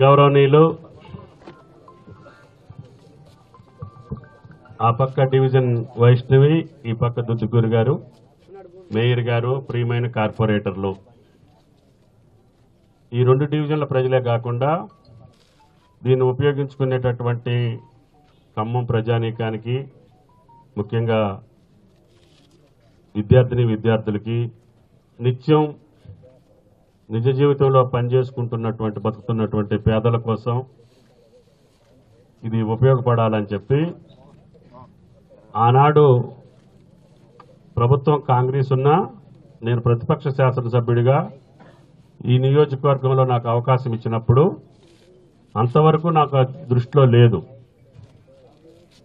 గౌరవనీయులు ఆ పక్క డివిజన్ వైష్ణవి ఈ పక్క దుద్దుగూరు గారు మేయర్ గారు ప్రియమైన కార్పొరేటర్లు. ఈ రెండు డివిజన్ల ప్రజలే కాకుండా దీన్ని ఉపయోగించుకునేటటువంటి ఖమ్మం ప్రజానీకానికి ముఖ్యంగా విద్యార్థిని విద్యార్థులకి నిత్యం నిజ జీవితంలో పనిచేసుకుంటున్నటువంటి బతుకుతున్నటువంటి పేదల కోసం ఇది ఉపయోగపడాలని చెప్పి ఆనాడు ప్రభుత్వం కాంగ్రెస్ ఉన్నా నేను ప్రతిపక్ష శాసనసభ్యుడిగా ఈ నియోజకవర్గంలో నాకు అవకాశం ఇచ్చినప్పుడు అంతవరకు నాకు దృష్టిలో లేదు.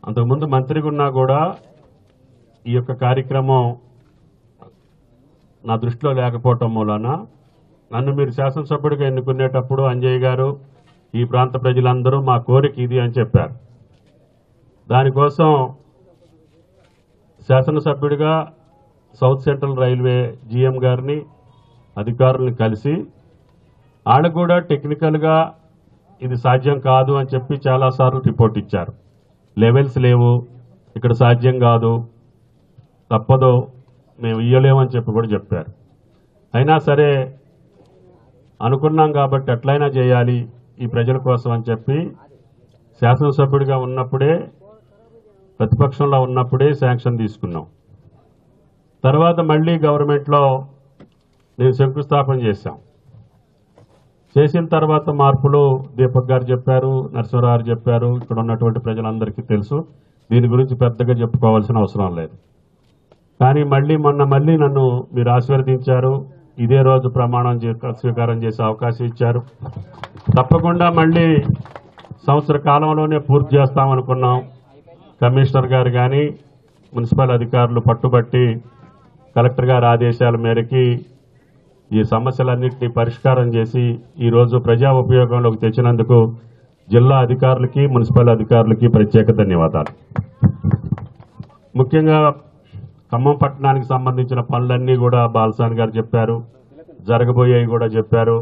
అంతకుముందు మంత్రిగా ఉన్నా కూడా ఈ యొక్క కార్యక్రమం నా దృష్టిలో లేకపోవటం మూలాన నన్ను మీరు శాసనసభ్యుడిగా ఎన్నుకునేటప్పుడు అంజయ్ గారు ఈ ప్రాంత ప్రజలందరూ మా కోరిక ఇది అని చెప్పారు. దానికోసం శాసనసభ్యుడిగా సౌత్ సెంట్రల్ రైల్వే జీఎం గారిని అధికారులను కలిసి ఆడ కూడా టెక్నికల్గా ఇది సాధ్యం కాదు అని చెప్పి చాలాసార్లు రిపోర్ట్ ఇచ్చారు. లెవెల్స్ లేవు ఇక్కడ సాధ్యం కాదు తప్పదు మేము ఇయ్యలేమని చెప్పి కూడా చెప్పారు. అయినా సరే అనుకున్నాం కాబట్టి ఎట్లయినా చేయాలి ఈ ప్రజల కోసం అని చెప్పి శాసనసభ్యుడిగా ఉన్నప్పుడే ప్రతిపక్షంలో ఉన్నప్పుడే శాంక్షన్ తీసుకున్నాం. తర్వాత మళ్ళీ గవర్నమెంట్లో నేను శంకుస్థాపన చేశాం. చేసిన తర్వాత మార్పులు దీపక్ గారు చెప్పారు నరసింహరావు చెప్పారు ఇక్కడ ఉన్నటువంటి ప్రజలందరికీ తెలుసు. దీని గురించి పెద్దగా చెప్పుకోవాల్సిన అవసరం లేదు. కానీ మళ్ళీ మొన్న మళ్ళీ నన్ను మీరు ఆశీర్వదించారు. ఇదే రోజు ప్రమాణం స్వీకారం చేసే అవకాశం ఇచ్చారు. తప్పకుండా మళ్ళీ సంవత్సర కాలంలోనే పూర్తి చేస్తామనుకున్నాం. కమిషనర్ గారు కానీ మున్సిపల్ అధికారులు పట్టుబట్టి కలెక్టర్ గారి ఆదేశాల మేరకి ఈ సమస్యలన్నింటినీ పరిష్కారం చేసి ఈరోజు ప్రజా ఉపయోగంలోకి తెచ్చినందుకు జిల్లా అధికారులకి మున్సిపల్ అధికారులకి ప్రత్యేక ధన్యవాదాలు. ముఖ్యంగా ఖమ్మం పట్టణానికి సంబంధించిన పనులన్నీ కూడా బాలసాని గారు చెప్పారు. జరగబోయేవి కూడా చెప్పారు.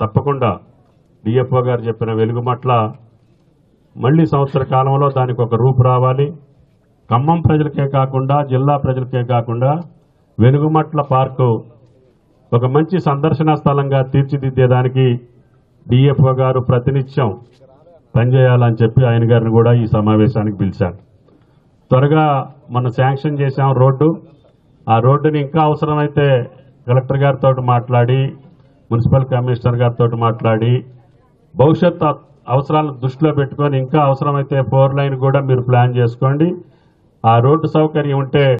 తప్పకుండా డిఎఫ్ఓ గారు చెప్పిన వెలుగుమట్ల మళ్ళీ సంవత్సర కాలంలో దానికి ఒక రూపు రావాలి. ఖమ్మం ప్రజలకే కాకుండా జిల్లా ప్రజలకే కాకుండా వెలుగుమట్ల పార్కు ఒక మంచి సందర్శన స్థలంగా తీర్చిదిద్దేదానికి డిఎఫ్ఓ గారు ప్రతినిత్యం పనిచేయాలని చెప్పి ఆయన గారిని కూడా ఈ సమావేశానికి పిలిచాను త్వరగా మనం శాంక్షన్ చేసాం రోడ్డు. ఆ రోడ్డుని ఇంకా అవసరమైతే కలెక్టర్ గారితో మాట్లాడి మున్సిపల్ కమిషనర్ గారితో మాట్లాడి భవిష్యత్ అవసరాలను దృష్టిలో పెట్టుకొని ఇంకా అవసరమైతే ఫోర్ లైన్ కూడా మీరు ప్లాన్ చేసుకోండి. ఆ రోడ్డు సౌకర్యం ఉంటే